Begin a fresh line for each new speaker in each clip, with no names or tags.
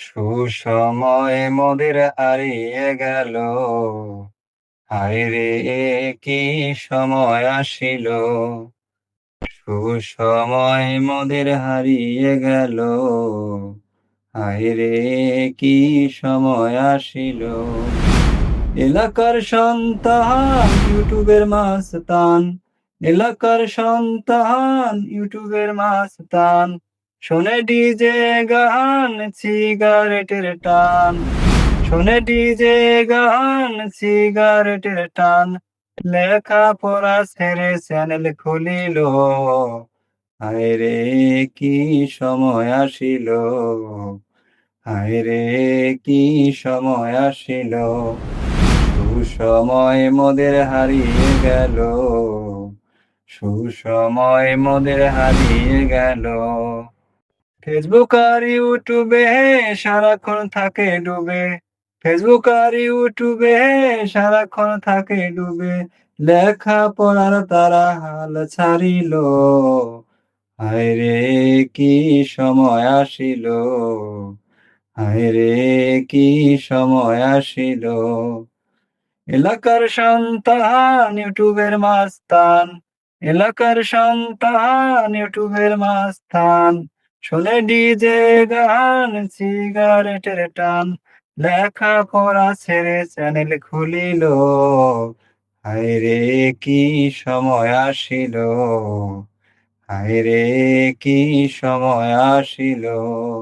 সুসময় মোদের হারিয়ে গেল। হায় রে কি সময় আসিল? সুসময় মোদের হারিয়ে গেল। হায়রে কি সময় আসিল? এলাকার সন্তান, ইউটিউবের মাস্তান। এলাকার সন্তান, ইউটিউবের মাস্তান। শোনে ডিজে গান, সিগারেটের টান। শোনে ডিজে গান, সিগারেটের টান। লেখা পড়া ছেড়ে চ্যানেল খুলিল। হায় রে কি সময় আসিল? হায় রে কি সময় আসিল? সুসময় মোদের হারিয়ে গেল। সুসময় মোদের হারিয়ে গেল। ফেসবুক আর ইউটিউবে সারাক্ষণ থাকে ডুবে। ফেসবুক আর ইউটিউবে সারাক্ষণ থাকে ডুবে। লেখা পড়ার তারা হাল ছাড়িল। হায় কি সময় আসিল? হায় কি সময় আসিল? এলাকার সন্তান ইউটিউবের মাস্তান। এলাকার সন্তান ইউটিউবের মাস্তান। শোনে ডিজে গান, সিগারেটের টান লেখা পড়া ছেড়ে চ্যানেল খুলিল। হায় রে, কি সময় আসিল? হায় রে, কি সময় আসিল?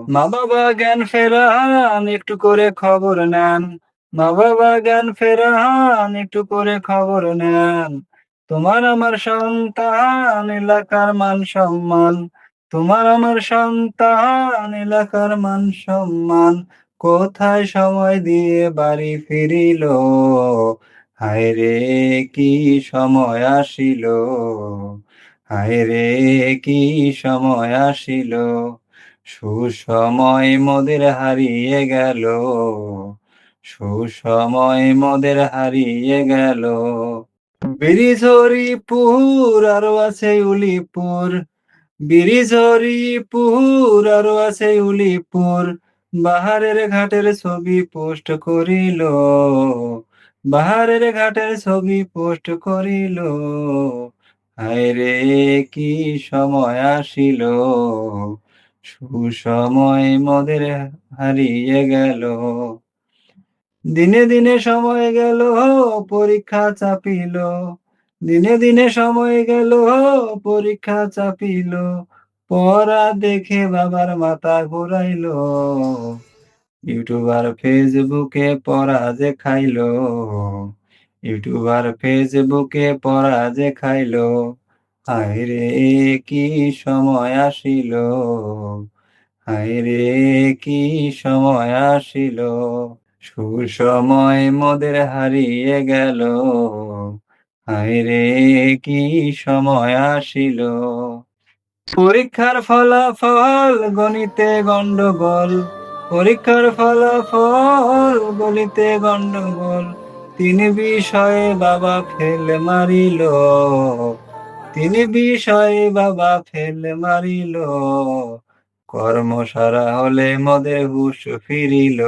মা বাবা জ্ঞান ফেরান, একটু করে খবর নেন। মা বাবা জ্ঞান ফেরান, একটু করে খবর নেন। তোমার আমার সন্তান, এলাকার মান সম্মান। তোমার আমার সন্তান, এলাকার মান সম্মান, কোথায় সময় দিয়ে বাড়ি ফিরিল? হায় রে কি সময় আসিল? হায় রে কি সময় আসিল? সুসময় মোদের হারিয়ে গেল। সুসময় মোদের হারিয়ে গেল। বিরিঝরিপুর আরও আছে উলিপুর। বিরিঝরিপুর আরও আছে উলিপুর। বাহারের ঘাটের ছবি পোস্ট করিল। বাহারের ঘাটের ছবি পোস্ট করিল। হায় কি সময় আসিল। সুসময় মোদের হারিয়ে গেল। দিনে দিনে সময় গেল, পরীক্ষা চাপিল। দিনে দিনে সময় গেল, পরীক্ষা চাপিল, পড়া দেখে বাবার মাথা ঘুরাইল। ইউটিউবার ফেসবুকে পড়া যে খাইলো, ইউটিউবার ফেসবুকে পড়া যে খাইলো হায় রে কি সময় আসিল হায় রে কি সময় আসিল, সুসময় মোদের হারিয়ে গেল। হায় রে, কি সময় আসিল। পরীক্ষার ফলাফল, গণিতে গন্ডগোল পরীক্ষার ফলাফল, গণিতে গন্ডগোল তিন বিষয়ে বাবা ফেল মারিল। তিন বিষয়ে বাবা ফেল মারিল। কর্মসারা হলে মদের হুশ ফিরিল।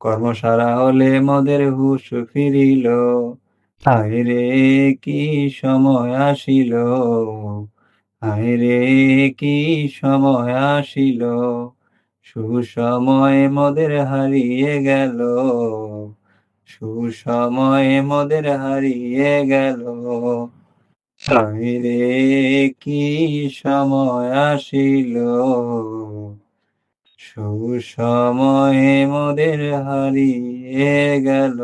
কর্মসারা হলে মদের হুশ ফিরিল। হায় রে, কি সময় আসিল? হায় রে, কি সময় আসিল? সুসময় মদের হারিয়ে গেল। সুসময় মদের হারিয়ে গেল। হায় রে, কি সময় আসিল? সুসময় মোদের হারিয়ে গেল।